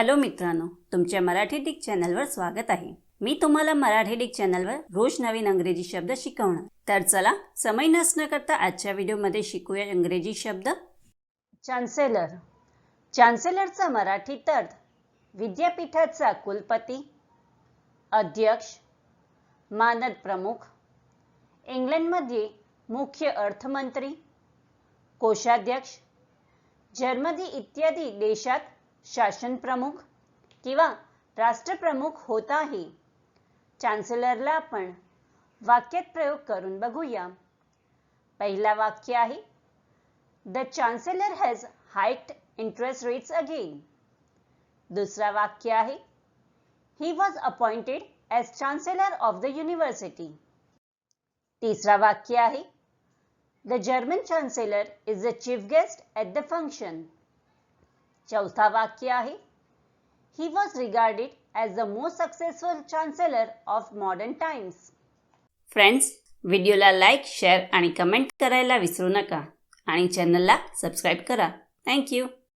Hello मित्रांनो तुमच्या Marathi Dick चॅनलवर स्वागत आहे. मी तुम्हाला मराठी डिक चॅनलवर रोज नवीन अंग्रेजी शब्द शिकवणार. तर चला समय नसणं करता आजच्या व्हिडिओमध्ये शिकूया इंग्रजी शब्द. चान्सेलर चान्सेलरचा मराठी अर्थ विद्यापीठाचा कुलपती. अध्यक्ष. मानद प्रमुख. इंग्लंडमध्ये मुख्य अर्थमंत्री. कोषाध्यक्ष. जर्मनी इत्यादी देशात शासन प्रमुख किंवा राष्ट्रप्रमुख होत आहे चान्सेलरला आपण वाक्यात प्रयोग करून बघूया. पहिला वाक्य आहे the chancellor has hiked interest rates again दुसरा वाक्य आहे he was appointed as chancellor of the university तिसरा वाक्य आहे the German chancellor is the chief guest at the function चौथा वाक्य आहे. He was regarded as the most successful chancellor of modern times friends व्हिडिओला लाईक शेअर आणि comment करायला विसरू नका. आणि चॅनलला सबस्क्राईब करा. थँक्यू